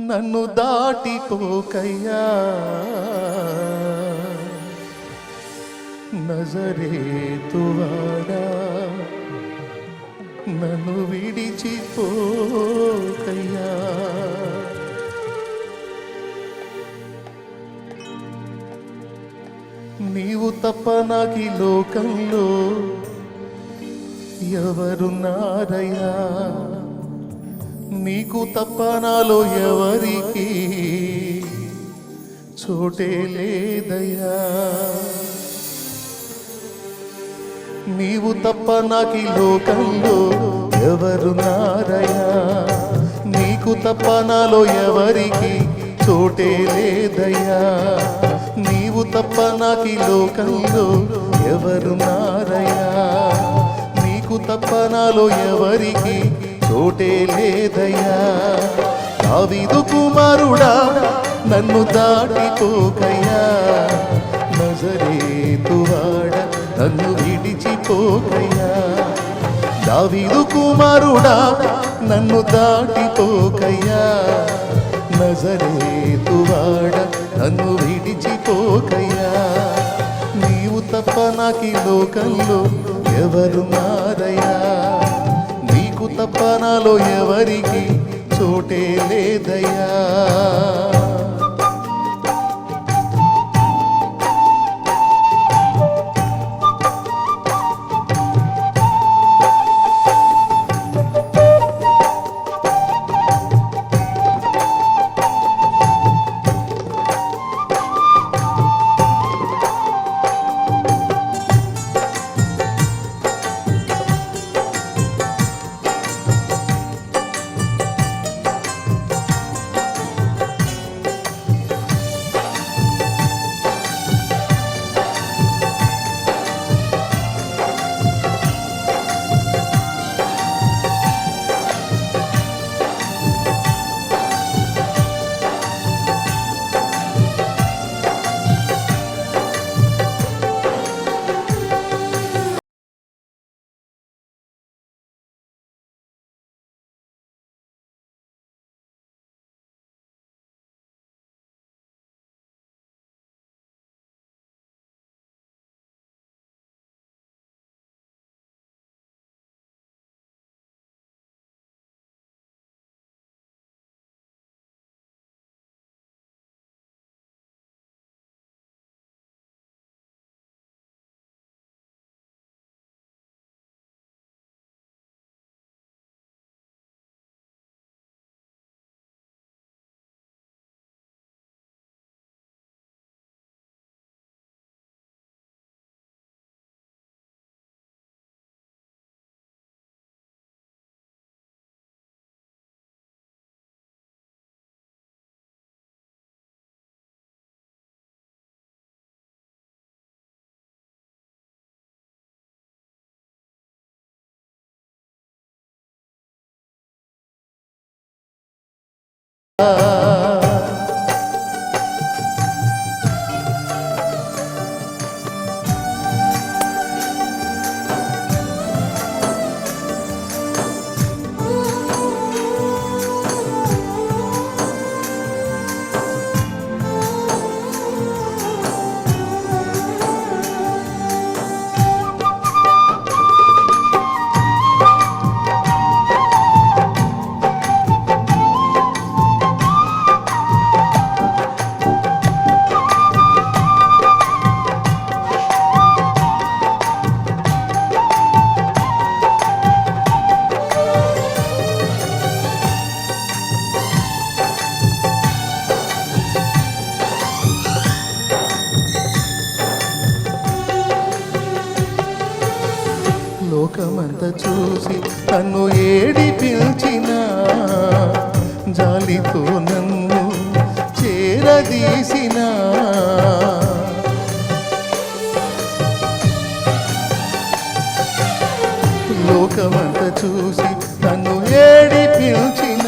నన్ను దాటిపోకయ్యా. నజరేతువాడా నన్ను విడిచిపోకయ్యా. నీవు తప్ప నాకు లోకంలో ఎవరున్నారయ్యా? నీకు తప్ప నాలో ఎవరికి చోటే లేదయ్యా. నీవు తప్ప నాకి లోకంలో లోకంలో ఎవరున్నారయ్యా నీకు తప్ప నాలో ఎవరికి చోటే లేదయ్యా. నీవు తప్ప నాకి లోకంలో లోకంలో ఎవరున్నారయ్యా నీకు తప్ప నాలో ఎవరికి తోటే లేదయ్యా. దావీదు కుమారుడా నన్ను దాటిపోకయ్యా. నజరేతువాడ నన్ను విడిచిపోకయ్యా. దావీదు కుమారుడా నన్ను దాటిపోకయ్యా. నజరేతువాడ నన్ను విడిచిపోకయ్యా. నీవు తప్ప నాకు లోకంలో ఎవరు మారయ్యా. తప్ప నాలో ఎవరికి చోటే లేదయ్యా. Oh. చూసి తను ఏడి పిలిచిన జాలితో నన్ను చేరదీసిన. లోకమంత చూసి తను ఏడి పిలిచిన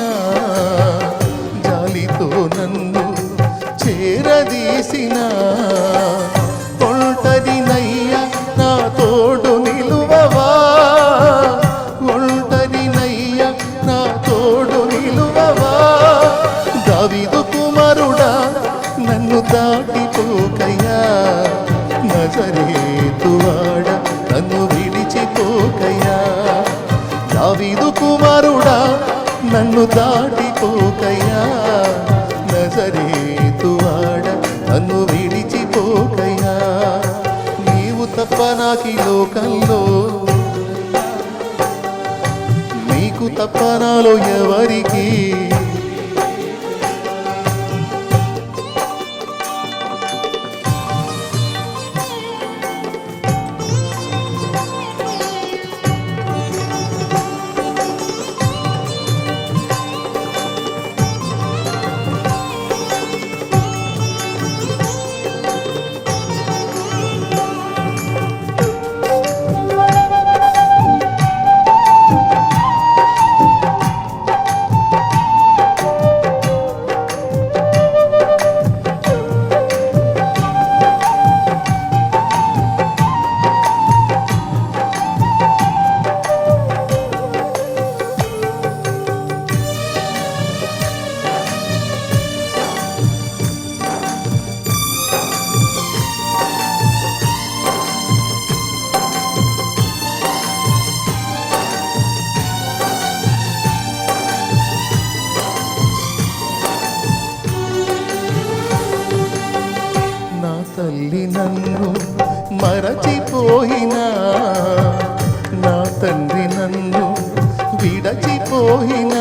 జాలితో నన్ను చేరదీసినా. దాటిపోకయ్యా. నజరేతువాడ నన్ను విడిచిపోకయ్యా. దావీదు కుమారుడా నన్ను దాటిపోకయ్యా. నజరేతువాడ నన్ను విడిచిపోకయ్యా. నీవు తప్ప నాకి లోకంలో నీకు తప్ప నాలో ఎవరికి morri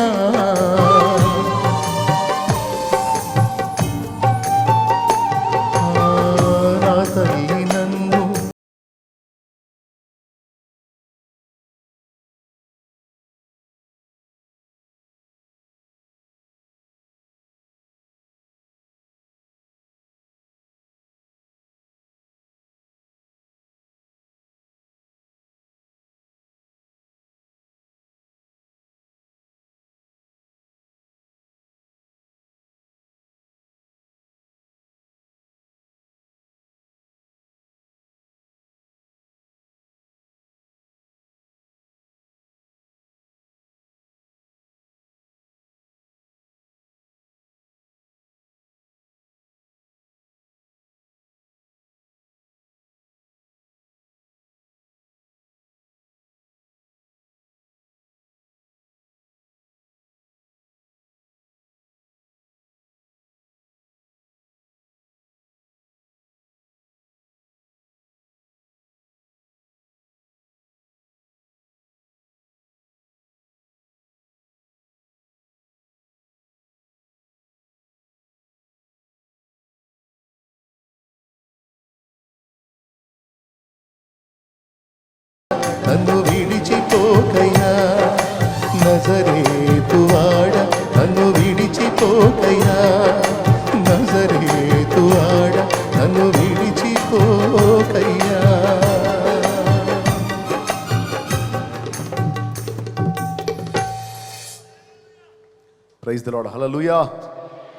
నన్ను విడిచిపోకయ్యా. నజరేతువాడ నన్ను విడిచిపోకయ్యా. నజరేతువాడ నన్ను విడిచిపోకయ్యా. Praise the hallelujah